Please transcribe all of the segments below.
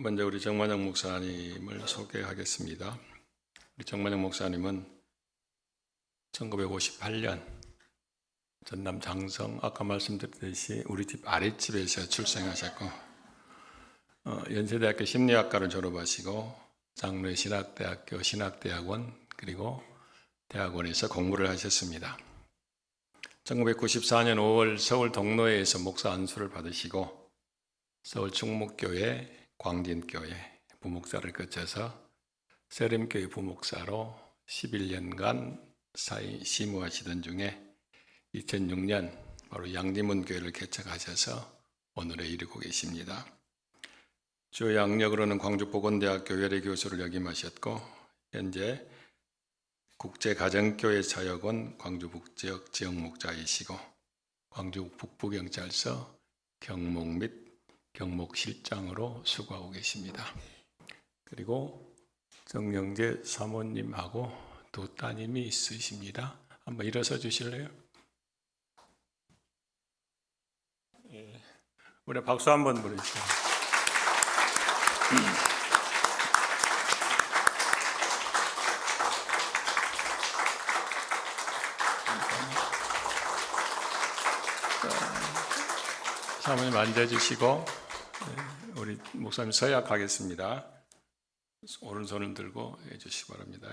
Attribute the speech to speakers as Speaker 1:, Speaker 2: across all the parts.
Speaker 1: 먼저 우리 정만영 목사님을 소개하겠습니다. 우리 정만영 목사님은 1958년 전남 장성 아까 말씀드렸듯이 우리 집 아랫집에서 출생하셨고 어, 연세대학교 심리학과를 졸업하시고 장로의 신학대학교 신학대학원 그리고 대학원에서 공부를 하셨습니다. 1994년 5월 서울 동로에서 목사 안수를 받으시고 서울 충목교회 광진교회 부목사를 거쳐서 세림교회 부목사로 11년간 사이 시무하시던 중에 2006년 바로 양지문 교회를 개척하셔서 오늘에 이르고 계십니다. 주 양력으로는 광주보건대학교 외래 교수를 역임하셨고 현재 국제가정교회 사역원 광주 북지역 지역 목자이시고 광주 북부경찰서 경목 및 경목실장으로 수고하고 계십니다. 그리고 정영재 사모님하고 두 따님이 있으십니다. 한번 일어서 주실래요? 예. 우리 박수 한번 보내주세요. 사모님 앉아주시고 네, 목사님 서약하겠습니다. 오른손을 들고 해주시기 바랍니다.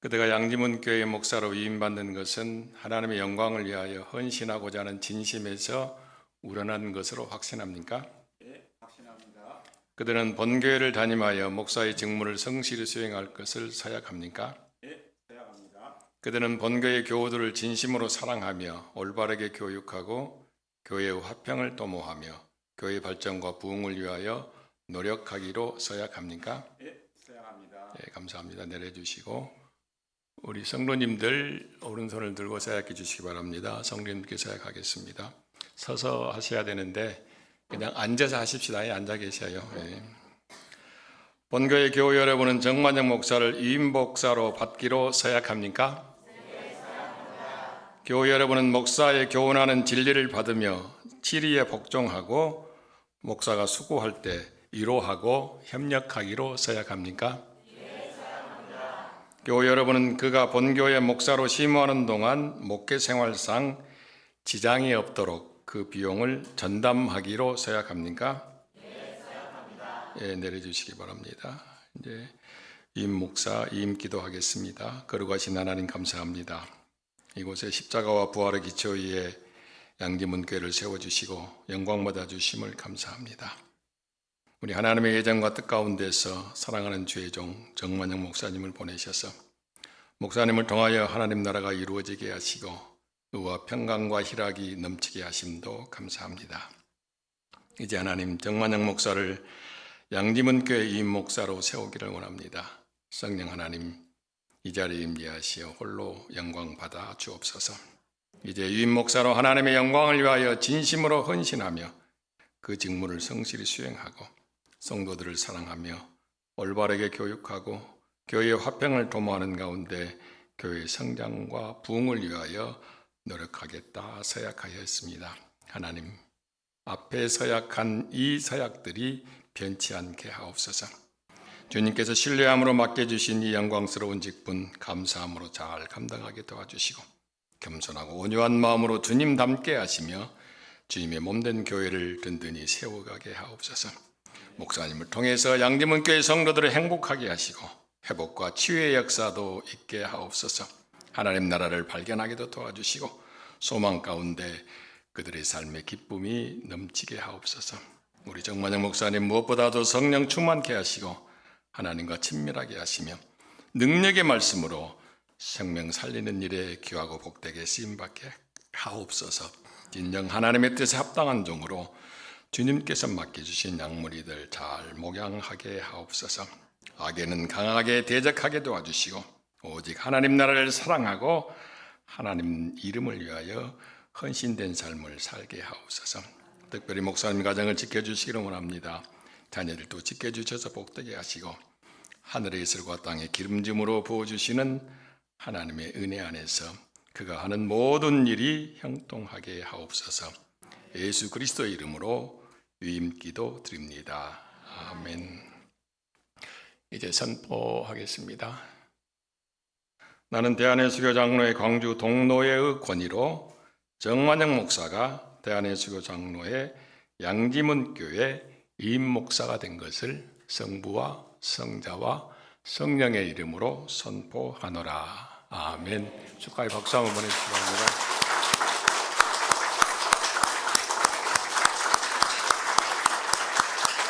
Speaker 1: 그대가 양지문교회 목사로 위임받는 것은 하나님의 영광을 위하여 헌신하고자 하는 진심에서 우러난 것으로 확신합니까?
Speaker 2: 네, 확신합니다.
Speaker 1: 그대는 본교회를 담임하여 목사의 직무를 성실히 수행할 것을 서약합니까?
Speaker 2: 네, 서약합니다.
Speaker 1: 그대는 본교회 교우들을 진심으로 사랑하며 올바르게 교육하고 교회의 화평을 도모하며 교회 발전과 부흥을 위하여 노력하기로 서약합니까?
Speaker 2: 예, 서약합니다.
Speaker 1: 예, 감사합니다. 내려주시고 우리 성도님들 오른손을 들고 서약해 주시기 바랍니다. 성도님께 서약하겠습니다. 서서 하셔야 되는데 그냥 앉아서 하십시다. 예, 앉아 계셔요. 예. 본교의 교우 여러분은 정만영 목사를 위임 목사로 받기로 서약합니까? 교우 여러분은 목사의 교훈하는 진리를 받으며 치리에 복종하고 목사가 수고할 때 위로하고 협력하기로 서약합니까? 교우 여러분은 그가 본교의 목사로 심호하는 동안 목회 생활상 지장이 없도록 그 비용을 전담하기로 서약합니까? 예, 내려주시기 바랍니다. 이제 임 목사 임 기도하겠습니다. 거룩하신 하나님 감사합니다. 이곳에 십자가와 부활의 기초 위에 양지문 교회를 세워주시고 영광 받아 주심을 감사합니다. 우리 하나님의 예정과 뜻 가운데서 사랑하는 주의 종 정만영 목사님을 보내셔서 목사님을 통하여 하나님 나라가 이루어지게 하시고 의와 평강과 희락이 넘치게 하심도 감사합니다. 이제 하나님 정만영 목사를 양지문 교회 임 목사로 세우기를 원합니다. 성령 하나님 이 자리에 임재하시어 홀로 영광 받아 주옵소서. 이제 유임 목사로 하나님의 영광을 위하여 진심으로 헌신하며 그 직무를 성실히 수행하고 성도들을 사랑하며 올바르게 교육하고 교회의 화평을 도모하는 가운데 교회의 성장과 부흥을 위하여 노력하겠다 서약하였습니다. 하나님 앞에 서약한 이 서약들이 변치 않게 하옵소서. 주님께서 신뢰함으로 맡겨주신 이 영광스러운 직분 감사함으로 잘 감당하게 도와주시고 겸손하고 온유한 마음으로 주님 닮게 하시며 주님의 몸된 교회를 든든히 세워가게 하옵소서. 목사님을 통해서 양지문 교회 성도들을 행복하게 하시고 회복과 치유의 역사도 있게 하옵소서. 하나님 나라를 발견하게도 도와주시고 소망 가운데 그들의 삶의 기쁨이 넘치게 하옵소서. 우리 정만영 목사님 무엇보다도 성령 충만케 하시고 하나님과 친밀하게 하시며 능력의 말씀으로 생명 살리는 일에 귀하고 복되게 쓰임받게 하옵소서. 진정 하나님의 뜻에 합당한 종으로 주님께서 맡겨주신 양무리들 잘 목양하게 하옵소서. 악에는 강하게 대적하게 도와주시고 오직 하나님 나라를 사랑하고 하나님 이름을 위하여 헌신된 삶을 살게 하옵소서. 특별히 목사님 가정을 지켜주시기를 원합니다. 자녀들도 지켜주셔서 복되게 하시고 하늘의 이슬과 땅의 기름짐으로 부어주시는 하나님의 은혜 안에서 그가 하는 모든 일이 형통하게 하옵소서 예수 그리스도의 이름으로 위임기도 드립니다. 아멘. 이제 선포하겠습니다. 나는 대한예수교 장로의 광주 동로회의 권위로 정만영 목사가 대한예수교 장로의 양지문 교회 이임 목사가 된 것을 성부와 성자와 성령의 이름으로 선포하노라. 아멘. 축하의 박수 한번 보내주시기 바랍니다.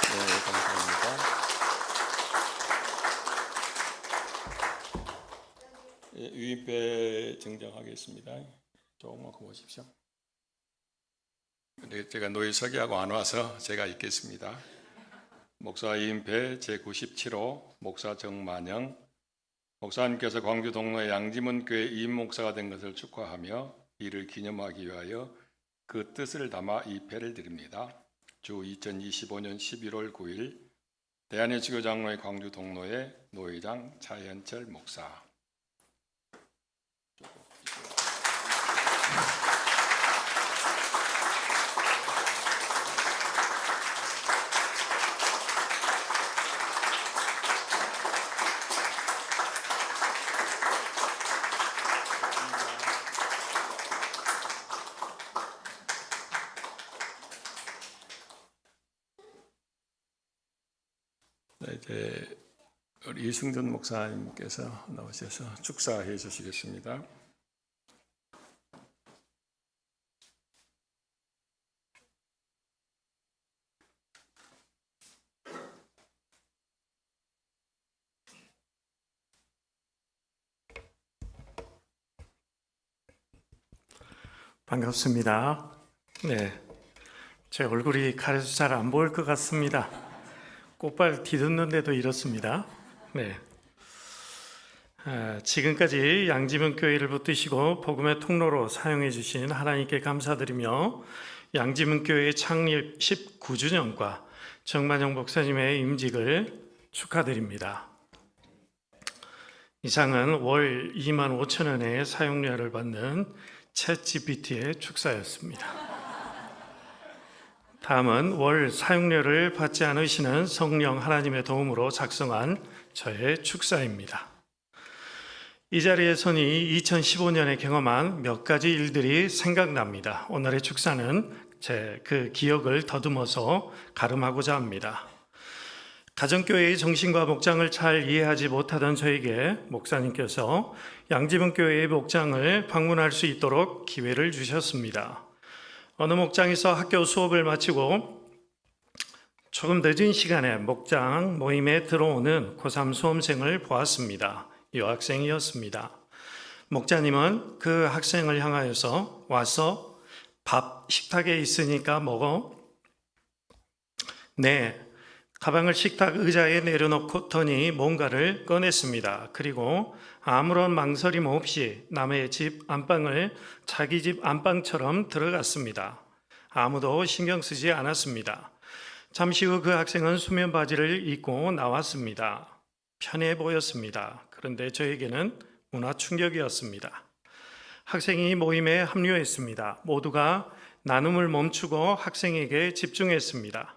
Speaker 1: 네, 감사합니다. 예, 유입회 증정하겠습니다. 조금만 보십시오. 근데 제가 노예석이하고 안 와서 제가 있겠습니다. 목사 이임배 제97호 목사 정만영 목사님께서 광주 동로의 양지문 교회 이임 목사가 된 것을 축하하며 이를 기념하기 위하여 그 뜻을 담아 이 패를 드립니다. 주 2025년 11월 9일 대한예수교 장로의 광주 동로의 노회장 차현철 목사. 네, 이제 우리 이승준 목사님께서 나오셔서 축사해 주시겠습니다.
Speaker 3: 반갑습니다. 네. 제 얼굴이 가려서 잘 안 보일 것 같습니다. 꽃발 뒤덮는데도 이렇습니다. 네. 아, 지금까지 양지문 교회를 붙드시고 복음의 통로로 사용해 주신 하나님께 감사드리며 양지문 교회 창립 19주년과 정만영 목사님의 임직을 축하드립니다. 이상은 월 2만 5천 원의 사용료를 받는 챗 GPT의 축사였습니다. 다음은 월 사용료를 받지 않으시는 성령 하나님의 도움으로 작성한 저의 축사입니다. 이 자리에 서니 2015년에 경험한 몇 가지 일들이 생각납니다. 오늘의 축사는 제 그 기억을 더듬어서 가름하고자 합니다. 가정교회의 정신과 목장을 잘 이해하지 못하던 저에게 목사님께서 양지분 교회의 목장을 방문할 수 있도록 기회를 주셨습니다. 어느 목장에서 학교 수업을 마치고 조금 늦은 시간에 목장 모임에 들어오는 고3 수험생을 보았습니다. 여학생이었습니다. 목자님은 그 학생을 향하여서 와서 밥 식탁에 있으니까 먹어. 네. 가방을 식탁 의자에 내려놓고더니 뭔가를 꺼냈습니다. 그리고 아무런 망설임 없이 남의 집 안방을 자기 집 안방처럼 들어갔습니다. 아무도 신경 쓰지 않았습니다. 잠시 후 그 학생은 수면 바지를 입고 나왔습니다. 편해 보였습니다. 그런데 저에게는 문화 충격이었습니다. 학생이 모임에 합류했습니다. 모두가 나눔을 멈추고 학생에게 집중했습니다.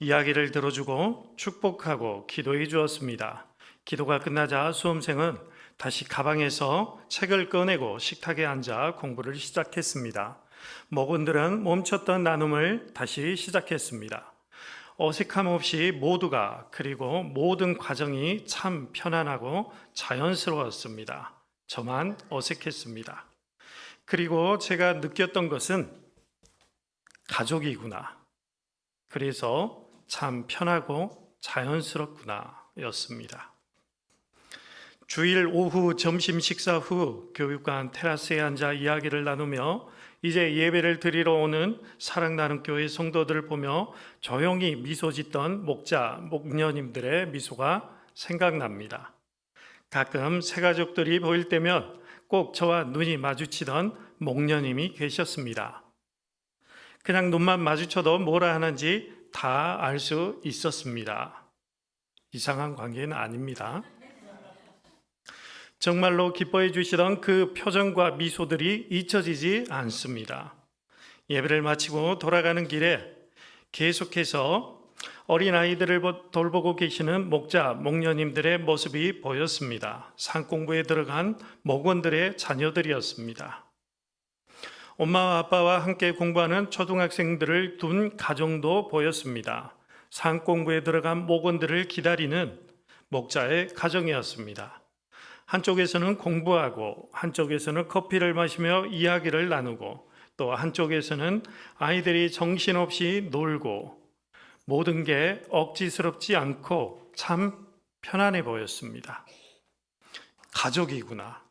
Speaker 3: 이야기를 들어주고 축복하고 기도해 주었습니다. 기도가 끝나자 수험생은 다시 가방에서 책을 꺼내고 식탁에 앉아 공부를 시작했습니다. 모군들은 멈췄던 나눔을 다시 시작했습니다. 어색함 없이 모두가 그리고 모든 과정이 참 편안하고 자연스러웠습니다. 저만 어색했습니다. 그리고 제가 느꼈던 것은 가족이구나. 그래서 참 편하고 자연스럽구나 였습니다. 주일 오후 점심 식사 후 교육관 테라스에 앉아 이야기를 나누며 이제 예배를 드리러 오는 사랑나는 교회 성도들을 보며 조용히 미소 짓던 목자, 목녀님들의 미소가 생각납니다. 가끔 새가족들이 보일 때면 꼭 저와 눈이 마주치던 목녀님이 계셨습니다. 그냥 눈만 마주쳐도 뭐라 하는지 다 알 수 있었습니다. 이상한 관계는 아닙니다. 정말로 기뻐해 주시던 그 표정과 미소들이 잊혀지지 않습니다. 예배를 마치고 돌아가는 길에 계속해서 어린 아이들을 보- 돌보고 계시는 목자, 목녀님들의 모습이 보였습니다. 산공부에 들어간 목원들의 자녀들이었습니다. 엄마와 아빠와 함께 공부하는 초등학생들을 둔 가정도 보였습니다. 산공부에 들어간 목원들을 기다리는 목자의 가정이었습니다. 한쪽에서는 공부하고 한쪽에서는 커피를 마시며 이야기를 나누고 또 한쪽에서는 아이들이 정신없이 놀고 모든 게 억지스럽지 않고 참 편안해 보였습니다. 가족이구나.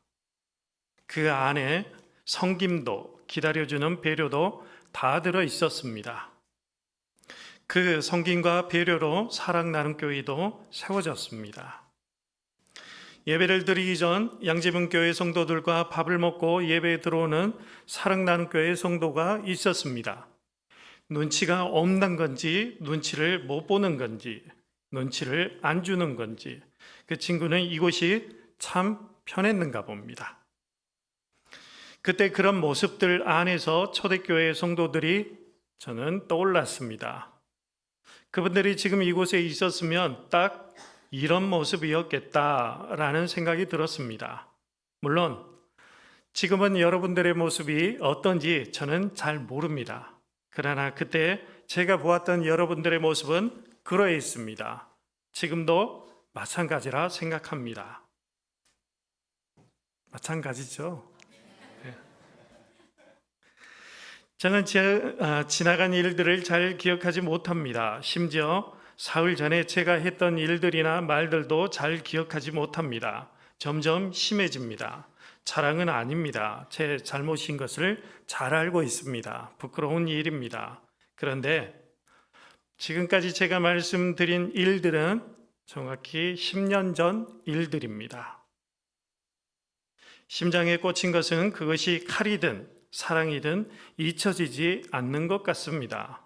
Speaker 3: 그 안에 성김도 기다려주는 배려도 다 들어 있었습니다. 그 성김과 배려로 사랑 나눔 교회도 세워졌습니다. 예배를 드리기 전 양지분 교회 성도들과 밥을 먹고 예배에 들어오는 사랑 나눔 교회 성도가 있었습니다. 눈치가 없는 건지 눈치를 못 보는 건지 눈치를 안 주는 건지 그 친구는 이곳이 참 편했는가 봅니다. 그때 그런 모습들 안에서 초대교회 성도들이 저는 떠올랐습니다. 그분들이 지금 이곳에 있었으면 딱 이런 모습이었겠다라는 생각이 들었습니다. 물론 지금은 여러분들의 모습이 어떤지 저는 잘 모릅니다. 그러나 그때 제가 보았던 여러분들의 모습은 그러 있습니다. 지금도 마찬가지라 생각합니다. 마찬가지죠. 네. 저는 제, 아, 지나간 일들을 잘 기억하지 못합니다. 심지어 사흘 전에 제가 했던 일들이나 말들도 잘 기억하지 못합니다. 점점 심해집니다. 자랑은 아닙니다. 제 잘못인 것을 잘 알고 있습니다. 부끄러운 일입니다. 그런데 지금까지 제가 말씀드린 일들은 정확히 10년 전 일들입니다. 심장에 꽂힌 것은 그것이 칼이든 사랑이든 잊혀지지 않는 것 같습니다.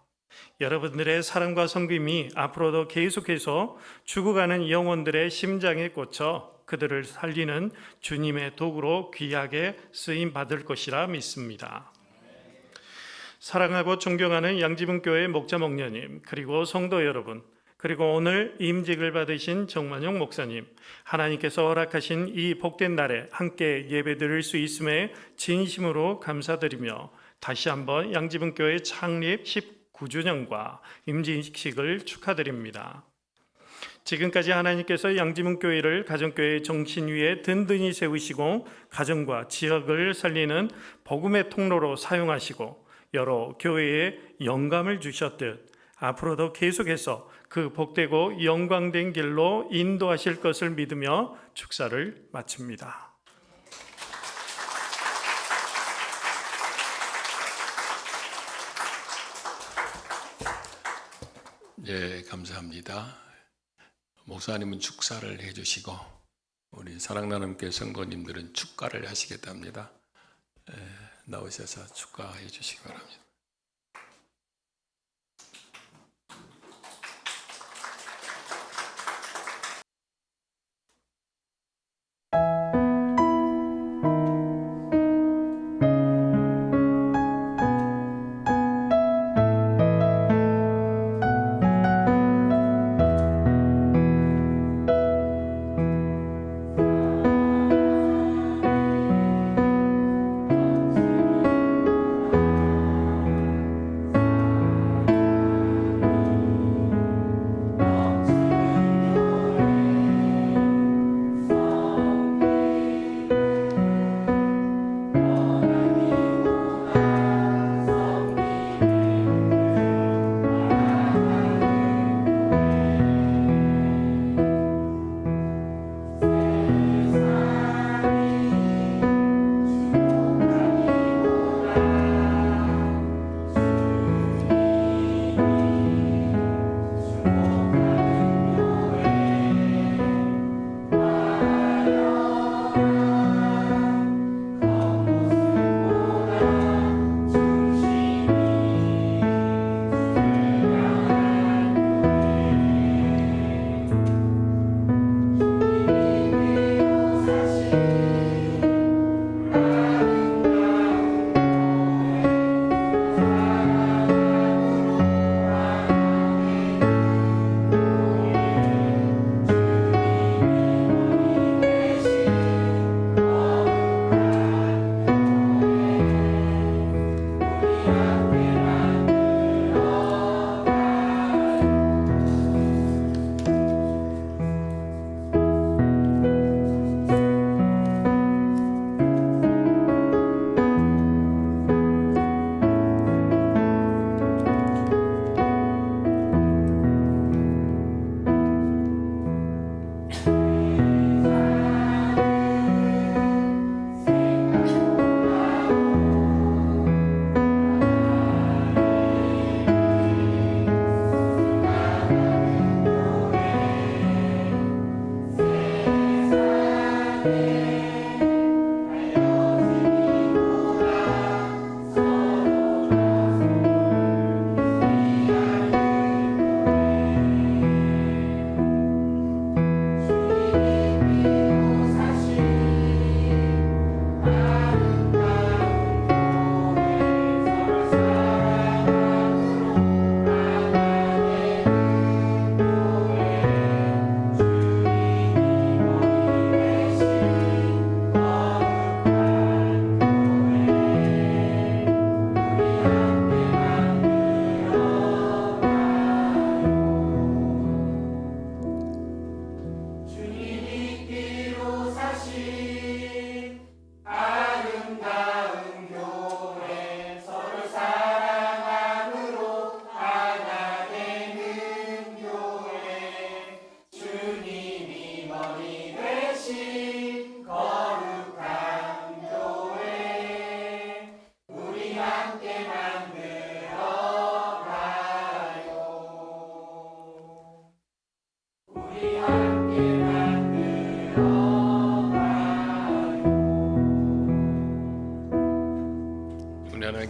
Speaker 3: 여러분들의 사랑과 섬김이 앞으로도 계속해서 죽어가는 영혼들의 심장에 꽂혀 그들을 살리는 주님의 도구로 귀하게 쓰임 받을 것이라 믿습니다. 사랑하고 존경하는 양지분 교회 목자 목녀님 그리고 성도 여러분 그리고 오늘 임직을 받으신 정만용 목사님 하나님께서 허락하신 이 복된 날에 함께 예배드릴 수 있음에 진심으로 감사드리며 다시 한번 양지분 교회 창립 19주년과 임직식을 축하드립니다. 지금까지 하나님께서 양지문 교회를 가정교회의 정신 위에 든든히 세우시고 가정과 지역을 살리는 복음의 통로로 사용하시고 여러 교회에 영감을 주셨듯 앞으로도 계속해서 그 복되고 영광된 길로 인도하실 것을 믿으며 축사를 마칩니다.
Speaker 1: 예, 감사합니다. 목사님은 축사를 해주시고 우리 사랑나눔교회 성도님들은 축가를 하시겠답니다. 예, 나오셔서 축가해 주시기 바랍니다.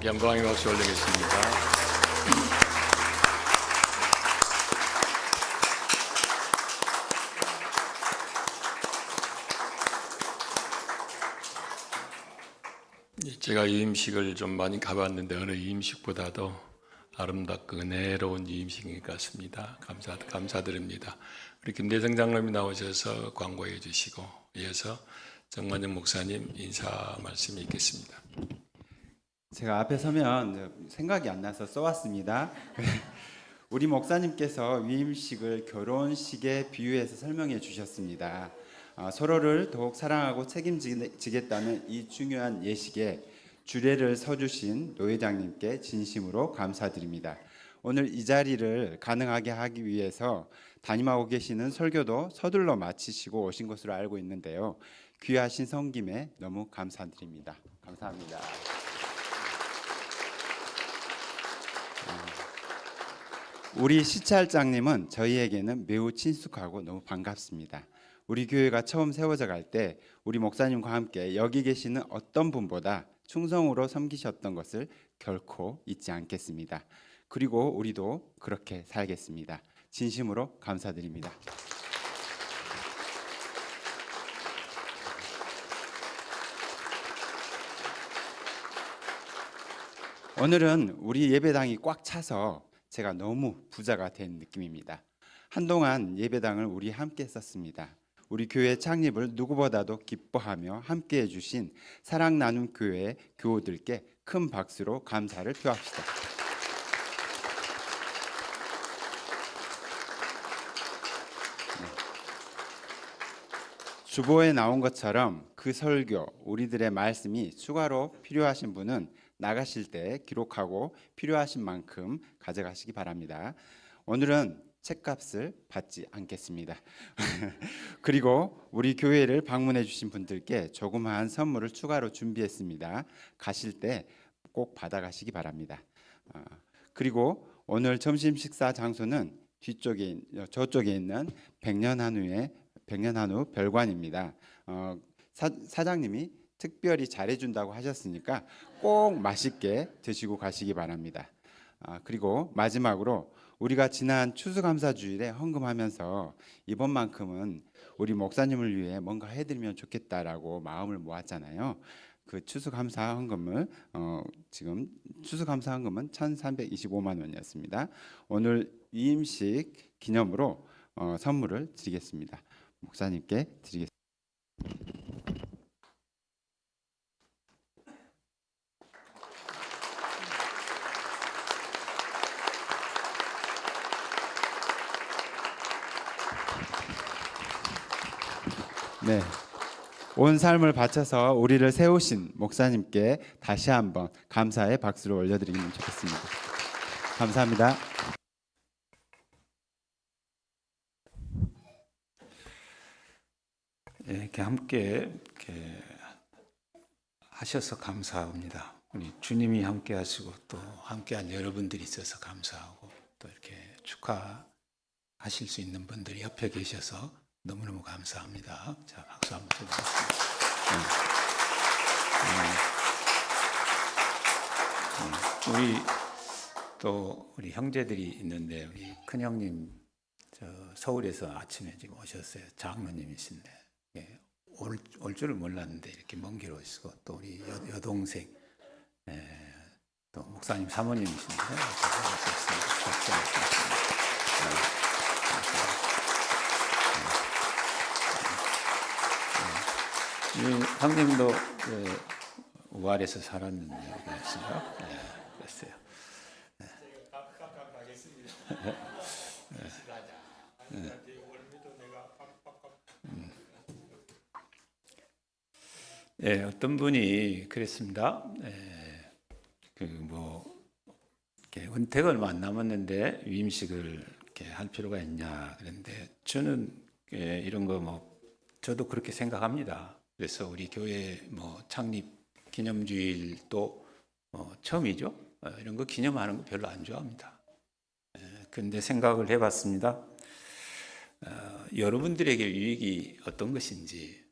Speaker 1: 영광의 박수 올리겠습니다. 제가 이 음식을 좀 많이 가봤는데 어느 음식보다도 아름답고 은혜로운 음식인 것 같습니다. 감사 감사드립니다. 우리 김대성 장로님이 나오셔서 광고해 주시고 이어서 정만영 목사님 인사 말씀이 있겠습니다.
Speaker 4: 제가 앞에 서면 생각이 안 나서 써왔습니다. 우리 목사님께서 위임식을 결혼식에 비유해서 설명해 주셨습니다. 아, 서로를 더욱 사랑하고 책임지겠다는 이 중요한 예식에 주례를 서주신 노회장님께 진심으로 감사드립니다. 오늘 이 자리를 가능하게 하기 위해서 담임하고 계시는 설교도 서둘러 마치시고 오신 것으로 알고 있는데요. 귀하신 성김에 너무 감사드립니다. 감사합니다. 우리 시찰장님은 저희에게는 매우 친숙하고 너무 반갑습니다. 우리 교회가 처음 세워져 갈 때 우리 목사님과 함께 여기 계시는 어떤 분보다 충성으로 섬기셨던 것을 결코 잊지 않겠습니다. 그리고 우리도 그렇게 살겠습니다. 진심으로 감사드립니다. 오늘은 우리 예배당이 꽉 차서 제가 너무 부자가 된 느낌입니다. 한동안 예배당을 우리 함께 썼습니다. 우리 교회 창립을 누구보다도 기뻐하며 함께 해주신 사랑 나눔 교회 교우들께 큰 박수로 감사를 표합시다. 주보에 나온 것처럼 그 설교, 우리들의 말씀이 추가로 필요하신 분은 나가실 때 기록하고 필요하신 만큼 가져가시기 바랍니다. 오늘은 책값을 받지 않겠습니다. 그리고 우리 교회를 방문해 주신 분들께 조그마한 선물을 추가로 준비했습니다. 가실 때 꼭 받아가시기 바랍니다. 어, 그리고 오늘 점심 식사 장소는 뒤쪽에 있- 저쪽에 있는 백년 한우의 백년 한우 별관입니다. 어, 사, 사장님이 특별히 잘해준다고 하셨으니까 꼭 맛있게 드시고 가시기 바랍니다. 아, 그리고 마지막으로 우리가 지난 추수감사 주일에 헌금하면서 이번만큼은 우리 목사님을 위해 뭔가 해드리면 좋겠다라고 마음을 모았잖아요. 그 추수감사 헌금을 어, 지금 추수감사 헌금은 1,325만 원이었습니다. 오늘 위임식 기념으로 어, 선물을 드리겠습니다. 목사님께 드리겠습니다. 네. 온 삶을 바쳐서 우리를 세우신 목사님께 다시 한번 감사의 박수를 올려드리면 좋겠습니다. 감사합니다.
Speaker 5: 예, 이렇게 함께 이렇게 하셔서 감사합니다. 우리 주님이 함께 하시고 또 함께한 여러분들이 있어서 감사하고 또 이렇게 축하하실 수 있는 분들이 옆에 계셔서 너무너무 감사합니다. 자, 박수 한번 쳐주겠습니다. 음, 음, 우리 또 우리 형제들이 있는데 우리 큰 형님 저 서울에서 아침에 지금 오셨어요. 장로님이신데 예, 올, 올 줄을 몰랐는데 이렇게 먼 길 오시고 또 우리 여, 여동생 예, 또 목사님 사모님이신데 오셨습니다. 박수 한번 드리겠습니다. 예, 예, 예. 이 형님도 예, 우알에서 살았는데 그랬어요. 예, 그랬어요. 예, 어떤 분이 그랬습니다. 예, 그뭐 은퇴가 얼마 안 남았는데 위임식을 이렇게 할 필요가 있냐 그런데 저는 예, 이런 거 뭐 저도 그렇게 생각합니다. 그래서 우리 교회 뭐 창립 기념주일도 어, 처음이죠. 어, 이런 거 기념하는 거 별로 안 좋아합니다. 예, 근데 생각을 해봤습니다. 어, 여러분들에게 유익이 어떤 것인지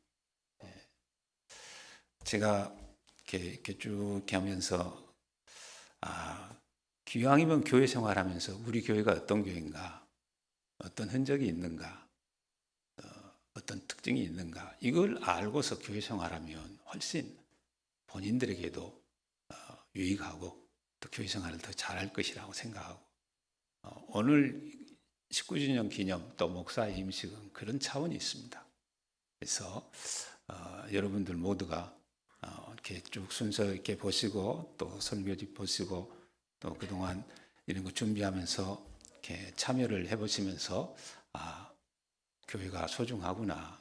Speaker 5: 제가 이렇게, 이렇게 쭉 하면서 아, 기왕이면 교회 생활하면서 우리 교회가 어떤 교회인가, 어떤 흔적이 있는가, 어, 어떤 특징이 있는가 이걸 알고서 교회 생활하면 훨씬 본인들에게도 어, 유익하고 또 교회 생활을 더 잘할 것이라고 생각하고 어, 오늘 19주년 기념 또 목사 임식은 그런 차원이 있습니다. 그래서 어, 여러분들 모두가 어, 이렇게 쭉 순서 있게 보시고 또 설교집 보시고 또 그동안 이런 거 준비하면서 이렇게 참여를 해보시면서 아 교회가 소중하구나.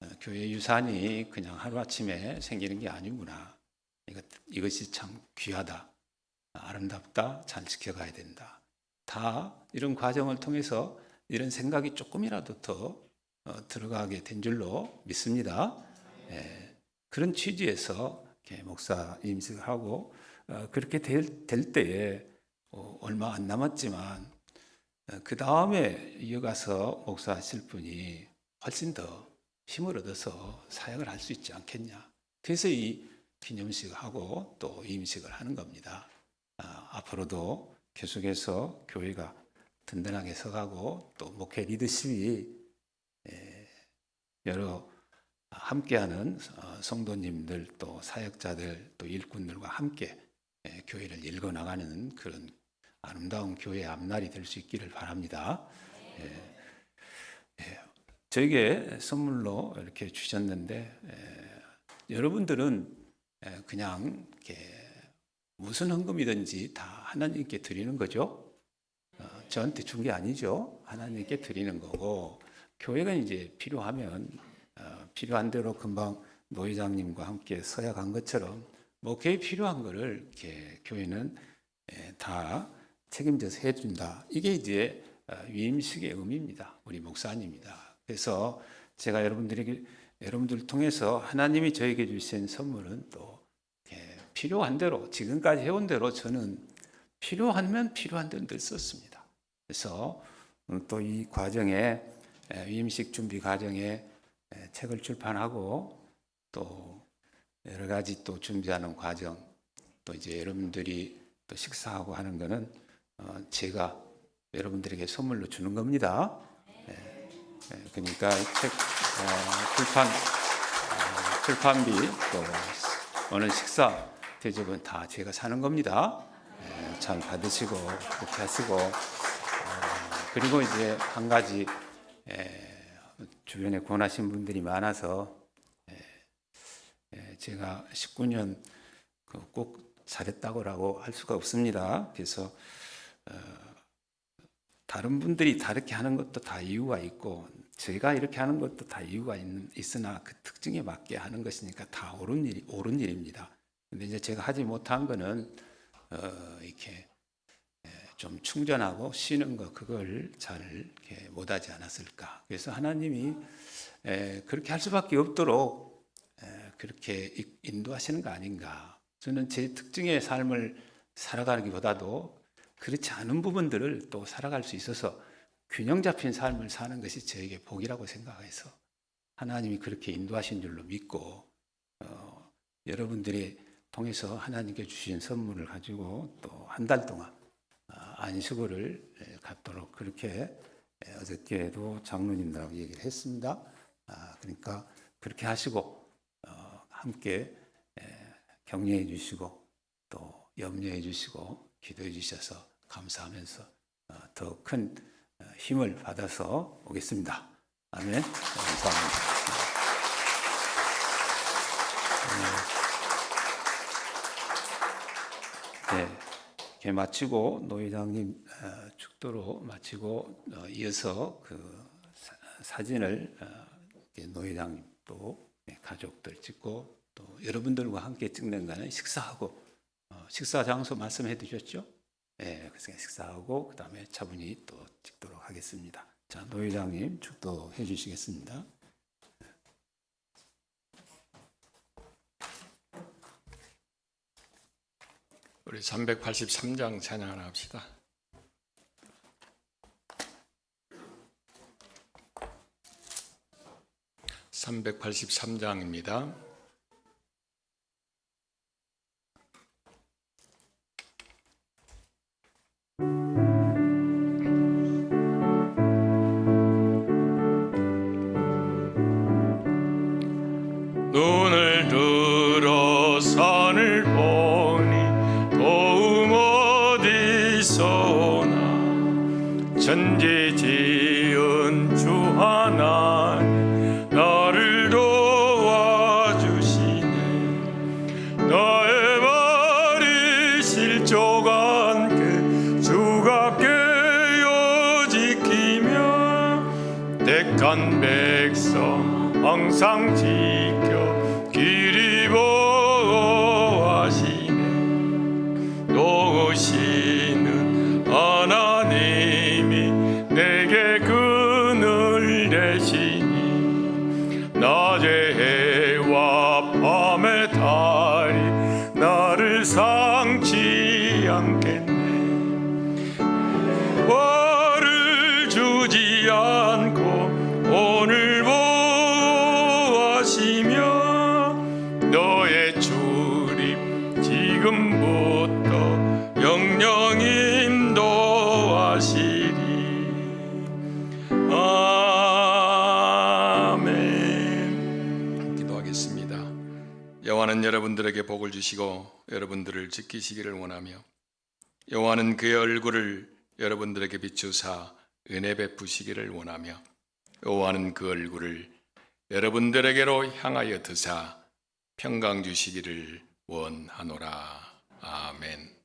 Speaker 5: 어, 교회 유산이 그냥 하루아침에 생기는 게 아니구나. 이것, 이것이 참 귀하다. 아름답다. 잘 지켜가야 된다. 다 이런 과정을 통해서 이런 생각이 조금이라도 더 어, 들어가게 된 줄로 믿습니다. 예, 그런 취지에서 목사 임직을 하고 어, 그렇게 될, 될 때에 어, 얼마 안 남았지만 그 다음에 이어가서 목사하실 분이 훨씬 더 힘을 얻어서 사역을 할 수 있지 않겠냐. 그래서 이 기념식을 하고 또 임식을 하는 겁니다. 아, 앞으로도 계속해서 교회가 든든하게 서가고 또 목회 리더십이 에, 여러 함께하는 어, 성도님들 또 사역자들 또 일꾼들과 함께 에, 교회를 일궈 나가는 그런 아름다운 교회 앞날이 될 수 있기를 바랍니다. 예, 예, 저에게 선물로 이렇게 주셨는데 에, 여러분들은 에, 그냥 무슨 헌금이든지 다 하나님께 드리는 거죠. 어, 저한테 준 게 아니죠. 하나님께 드리는 거고 교회가 이제 필요하면 어, 필요한 대로 금방 노 회장님과 함께 서약한 것처럼 뭐 교회 필요한 거를 이렇게 교회는 에, 다 책임져서 해준다. 이게 이제 어, 위임식의 의미입니다. 우리 목사님입니다. 그래서 제가 여러분들에게 여러분들 통해서 하나님이 저에게 주신 선물은 또 필요한 대로 지금까지 해온 대로 저는 필요하면 필요한 대로 늘 썼습니다. 그래서 또 이 과정에 에, 위임식 준비 과정에 에, 책을 출판하고 또 여러 가지 또 준비하는 과정 또 이제 여러분들이 또 식사하고 하는 거는 어, 제가 여러분들에게 선물로 주는 겁니다. 예, 예, 그러니까 이책 어, 출판 어, 출판비 또 오늘 식사 대접은 다 제가 사는 겁니다. 예, 잘 받으시고 그렇게 하시고 어, 그리고 이제 한 가지 에, 주변에 권하신 분들이 많아서 제가 19년 그꼭 잘했다고라고 할 수가 없습니다. 그래서 어, 다른 분들이 다르게 하는 것도 다 이유가 있고 제가 이렇게 하는 것도 다 이유가 있, 있으나 그 특징에 맞게 하는 것이니까 다 옳은 일이 옳은 일입니다. 근데 이제 제가 하지 못한 거는 어, 이렇게 에, 좀 충전하고 쉬는 거 그걸 잘 못하지 않았을까. 그래서 하나님이 에, 그렇게 할 수밖에 없도록 에, 그렇게 이- 인도하시는 거 아닌가. 저는 제 특징의 삶을 살아가기보다도 그렇지 않은 부분들을 또 살아갈 수 있어서 균형 잡힌 삶을 사는 것이 저에게 복이라고 생각해서 하나님이 그렇게 인도하신 줄로 믿고 어, 여러분들이 통해서 하나님께 주신 선물을 가지고 또 한 달 동안 아, 안식일을 에, 갖도록 그렇게 에, 어저께도 장로님들하고 얘기를 했습니다. 아, 그러니까 그렇게 하시고 어, 함께 에, 격려해 주시고 또 염려해 주시고 기도해 주셔서 감사하면서 어, 더큰 힘을 받아서 오겠습니다. 아멘. 네, 감사합니다. 네, 이렇게 마치고 노 회장님 어, 축도로 마치고 어, 이어서 그 사- 사진을 어, 이렇게 노 회장님 또 네, 가족들 찍고 또 여러분들과 함께 찍는 거는 식사하고 어, 식사 장소 말씀해 주셨죠? 네, 그래서 식사하고 그 다음에 차분히 또 찍도록 하겠습니다. 자, 노 회장님 축도해 주시겠습니다.
Speaker 1: 우리 383장 찬양 하나 합시다. (383장입니다) 나를 보니 도움 어디서 나? 천지 지은 주 하나님 나를 도와주시네. 나의 말이 실족한 게 주가 깨어 지키며 택한 백성 항상 않겠네 화를 주지 않고 오늘 보호하시며 너의 출입 지금부터 영영 인도하시리. 아멘. 기도하겠습니다. 여호와는 여러분들에게 복을 주시고 여러분들을 지키시기를 원하며 여호와는 그의 얼굴을 여러분들에게 비추사 은혜 베푸시기를 원하며 여호와는 그 얼굴을 여러분들에게로 향하여 드사 평강 주시기를 원하노라 아멘.